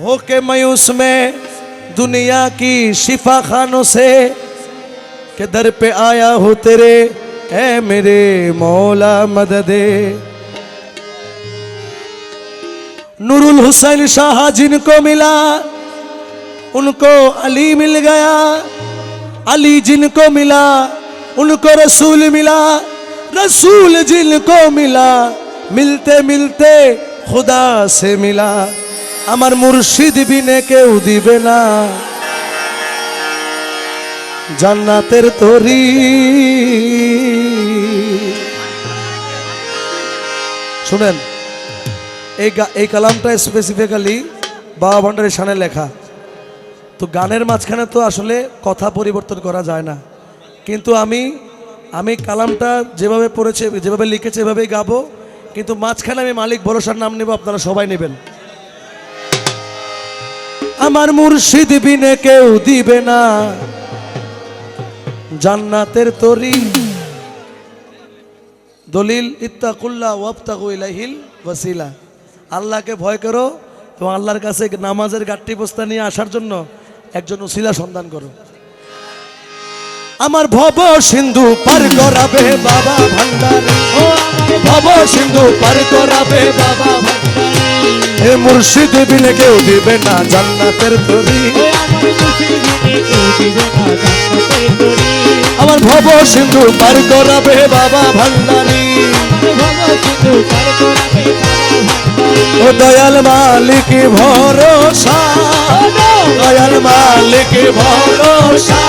हो के मायूस में दुनिया की शिफा खानों से के दर पे आया हूँ तेरे ए मेरे मौला मददे। नूरुल हुसैन शाह जिनको मिला, उनको अली मिल गया। अली जिनको मिला, उनको रसूल मिला। रसूल जिनको मिला मिलते मिलते खुदा से मिला। আমার মুর্শিদ বিনে কেউ দিবে না। জান্নাতের তরি। শুনেন, এই এই কালামটা স্পেসিফিক্যালি বাবা ভান্ডারের সানে লেখা। তো গানের মাঝখানে তো আসলে কথা পরিবর্তন করা যায় না। কিন্তু আমি আমি কালামটা যেভাবে পড়েছে, যেভাবে লিখেছে এভাবেই গাবো। কিন্তু মাঝখানে আমি মালিক ভরসার নাম নেব, আপনারা সবাই নেবেন। আমার মুর্শিদ বিনে কেউ দিবে না। জান্নাতের তরি। দলিল ইত্তাকুল্লাহ ওয়াবতাকু ইলাইহিল ওয়াসিলা। আল্লাহকে ভয় করো এবং আল্লাহর কাছে নামাজের গাঠটি বস্তা নিয়ে আসার জন্য একজন উসিলা সন্ধান করো। আমার ভব সিন্ধু পার করাবে বাবা ভান্ডারী। ভব সিন্ধু পার করাবে বাবা হে মুর্শিদ বিনে কেউ দিবে না জান্নাতের তরি। আমার ভব সিন্ধু পার করাবে বাবা ভান্ডারী। ও দয়াল মালিক ভরসা। দয়াল মালিক ভরসা।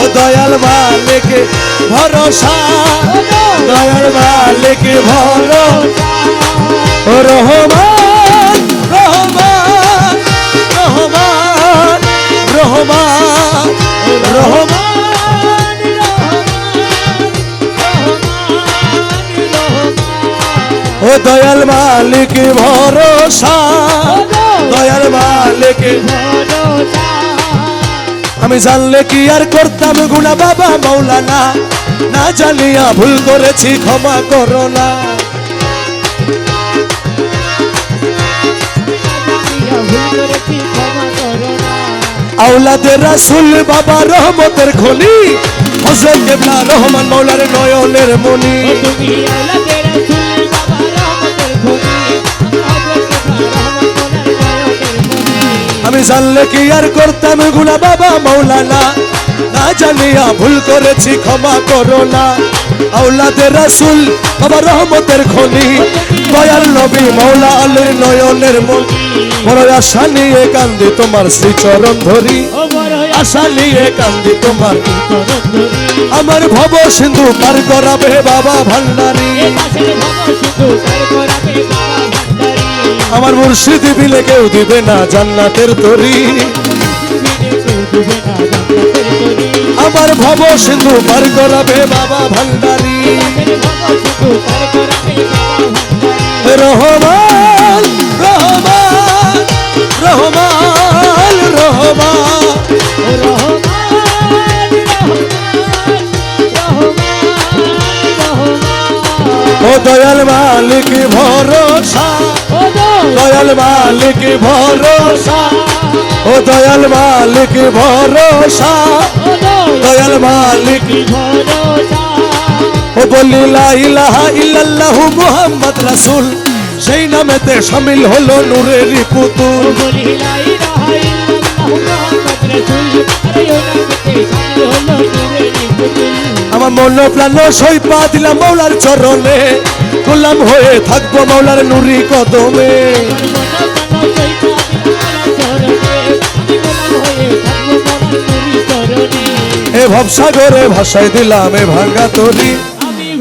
ও দয়াল মালিক ভরসা। দয়াল মালিক ভরসা। ও রহমান দয়াল মালিক ভরসা। দয়াল মালিক আমি জানলে কি আর করতাম গুণা বাবা মৌলানা না জানিয়া ভুল করেছি, ক্ষমা করো না। আউলাদের রাসুল বাবা রহমতের খনি হজরত কেবলা রহমান মৌলার নয়নের মনি জানলে কি আর করতাম গুণা বাবা মৌলানা? না জানিয়া ভুল করেছি ক্ষমা করো না। আউলাদের রাসুল বাবা রহমতের খনি। দয়াল নবী মৌলা আলীর নয়নের মন। বড় আশা নিয়ে কান্দি তোমার শ্রীচরণ ধরি। আশা নিয়ে কান্দি তোমার আমার ভব সিন্ধু পার করাবে বাবা ভান্ডারী। আমার মুর্শিদ বিলে কেউ দিবে না জান্নাতের তরি। আমার ভব সিন্ধু পার করাবে বাবা ভান্ডারী। রহমান রহমান রহমান রহমান। ও দয়াল মালিক দয়াল মালিক ভরসা, ও দয়াল মালিক ভরসা, দয়াল মালিক ও বলি, লা ইলাহা ইল্লাল্লাহু মুহাম্মদ রাসূল, সেই নামেতে শামিল হলো নূরের পুতুল। আমার মন প্রাণ সই পা দিলাম মৌলার চরণে। গোলাম হয়ে থাকব মৌলার নুরি কদমে। এ ভবসাগরে ভাষায় দিলাম, এ ভাঙ্গা তরি।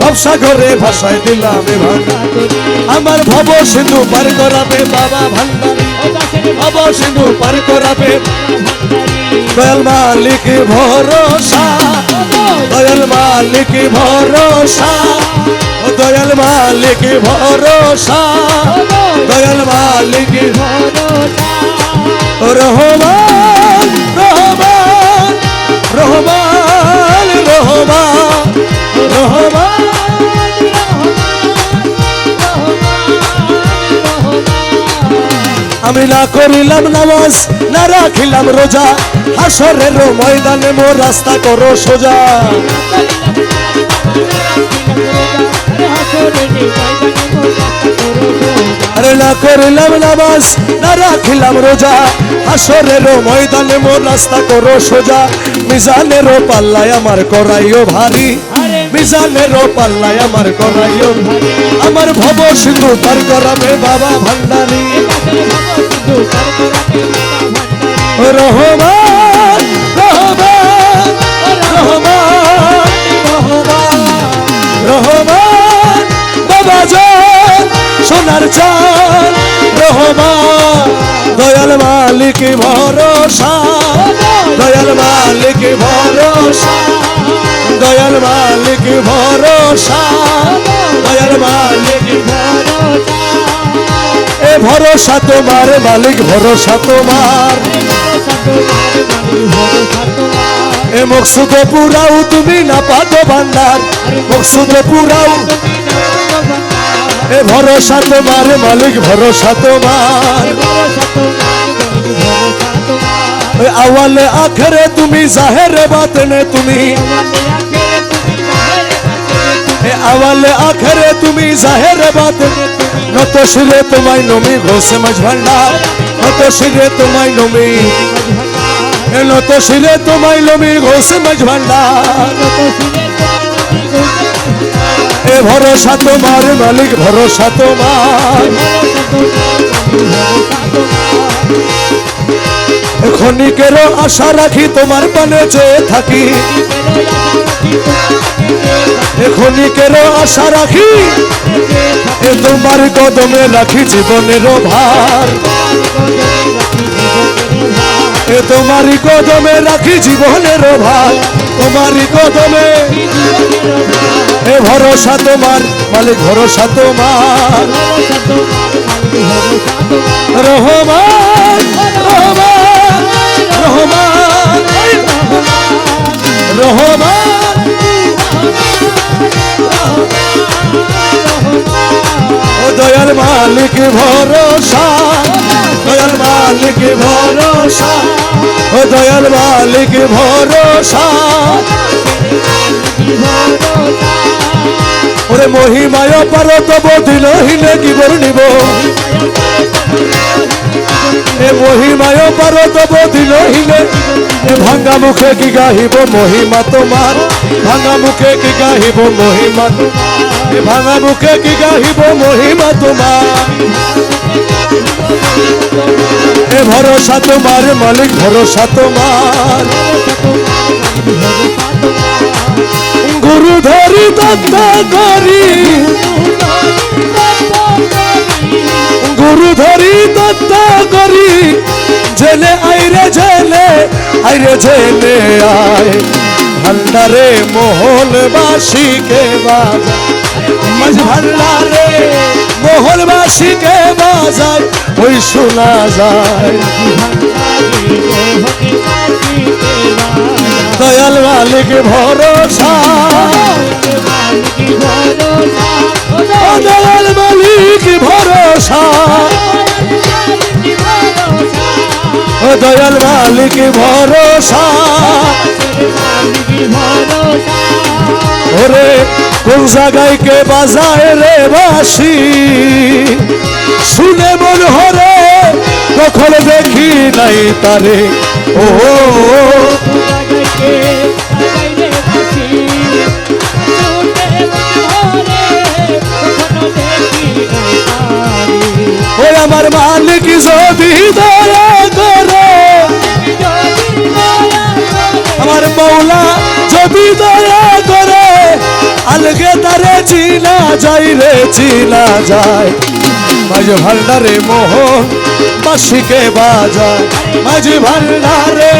ভবসাগরে ভাষায় দিলাম, এ ভাঙ্গা আমার ভব সিন্ধু পার করাবে, বাবা ভান্ডারী। ভব সিন্ধু পার করাবে দয়াল মালিক ভরসা, দয়াল মালিক ভরসা ও দয়াল মালিক ভরসা, দয়াল মালিক ভরসা। রহমান রহমান রহমান রহমান। আমি না করিলাম নামাজ, না রাখিলাম রোজা। হাসরের ময়দানে মোর রাস্তা করো সোজা। আরে না করিলাম নামাজ, না রাখিলাম রোজা। হাসরের ময়দানে মোর রাস্তা করো সোজা। মিজানেরও পাল্লায় আমার করাইও ভারী। মিজানেরও পাল্লায় আমার করাইও আমার ভব সিন্ধু তার করাবে বাবা ভান্ডারী। রহমান রহমান রহমান রহমান। বাবা জান সোনার চান রহমান। দয়াল মালিক ভরসা, দয়াল মালিক ভরসা। দয়াল মালিক ভরসা দয়াল মালিক ভরসা। এ ভরসা তোমার মালিক, ভরসা তোমার। এ মকসুদ পুরাও তুমি না পাতো ভান্ডার মকসুদ পুরাও এ ভরসা তোমার মালিক, ভরসা তোমার। আওয়ালে আখরে তুমি, জাহেরে বাতনে তুমি। এ আওয়ালে আখরে, তুমি জাহেরে বাতনে নত শিরে তোমায় নমি ঘোষে মাঝ ভান্ডার নত শিরে তোমায় নমি নত শিরে তোমায় নমি ঘোষে মাঝ ভান্ডার এ ভরসা তোমার মালিক, ভরসা তোমার। ক্ষণিকেরও আশা রাখি তোমার পানে চেয়ে থাকি। ক্ষণিকেরও আশা রাখি তোমার কদমে রাখি জীবনেরও ভার। এ তোমারই কদমে রাখি জীবনেরও ভার তোমারই কদমে। এ ভরসা তোমার, মালিক, ভরসা তোমার। রহমান রহমান। রহমান রহমান দয়াল মালিক ভরসা দয়াল মালিক ভরসা দয়াল মালিক ভরসা ওরে মহিমায় পারো তব দিলহীনে কি বর্ণিব এ মহিমায় পারো তব দিলহীনে এ ভাঙ্গা মুখে কি গাহিব মহিমা তোমার? ভাঙ্গা মুখে কি গাহিব মহিমা? ভাঙ্গা মুখে কি গাহিব মহিমা তোমার? এ ভরসা তোমার মালিক, ভরসা তোমার। গুরু ধরি দত্ত করি। গুরু ধরি দত্ত করি। জেলে আইরে জেলে আইরে জেলে আয়। ভান্ডারে মোহনবাসীকে বাজা মাঝ ভান্ডারে মোহনবাসীকে বাজায় ওই শোনা যায়। দয়াল মালিক ভরসা। দয়াল মালিক ভরসা। ও দয়াল মালিক, ভরসা। ওরে, কোন জায়গায় কে বাজায় রে বাসি? শুনে মন হরে কখন দেখি নাই তারে। ও। আমার মালিক যদি দয়া করে, আমার মৌলা যদি দয়া করে, আলগে তারে চিনা যাই রে, চিনা যায়। মাঝে ভান্ডারে মোহন বাসিকে বাজায়, মাঝে ভান্ডারে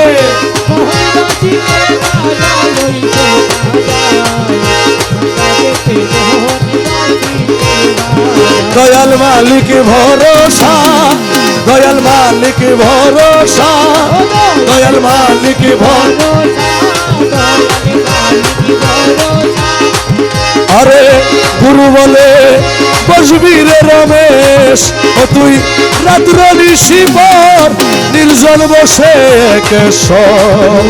দয়াল মালিক ভরসা, দয়াল মালিক ভরসা, দয়াল মালিক আরে গুরু বলে বসবি রে রমেশ, ও তুই রাত্র নিশি পর, নির্জন বসে কেশর।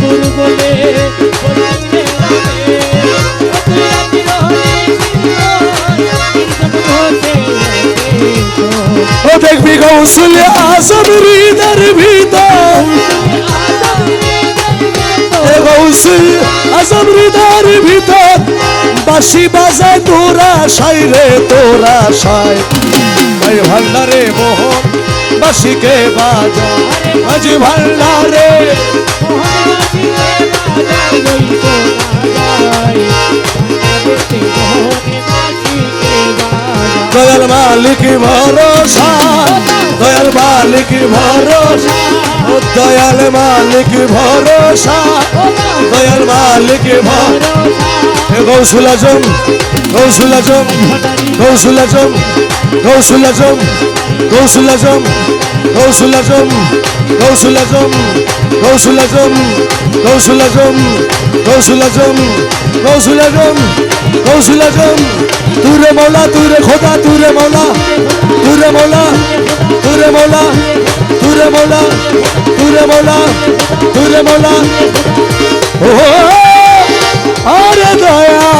গুরু বলে ও দেখবি আসব হৃদয়ের ভিতর। হৃদয়ের ভিতর। বাসি বাজায় তোরা সাই রে, তোরা সাই ভাই ভান্ডারে মোহন বাসিকে বাজা। আজি ভান্ডারে দয়াল মালিক ভরসা দয়াল মালিক ভরসা দয়াল মালিক ভরসা দয়াল মালিক ভরসা। গৌসুল আজম গৌসুল আজম গৌসুল আজম গৌসুল আজম গৌসুল আজম গৌসুল আজম গৌসুল আজম গৌসুল আজম গৌসুল আজম গৌসুল আজম গৌসুল আজম গৌসুল আজম তুরে মৌলা তুরে খোদা তুরে মৌলা তুরে মৌলা তুরে মৌলা তুরে মৌলা তুরে মৌলা তুরে মৌলা ও আরে দয়াল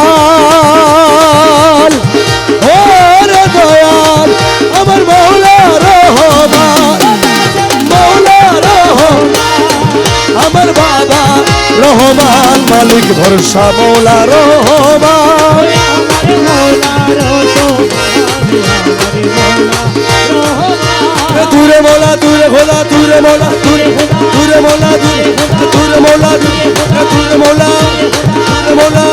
আরে দয়াল, আমার মৌলা রহমান মৌলা রহমান, আমার বাবা রহমান, মালিক ভরসা মৌলা রহমান। দূরে মোলা দূরে ভোলা, দূরে মোলা দূরে দূরে মোলা দূরে দূরে মোলা দূরে মোলা Come on,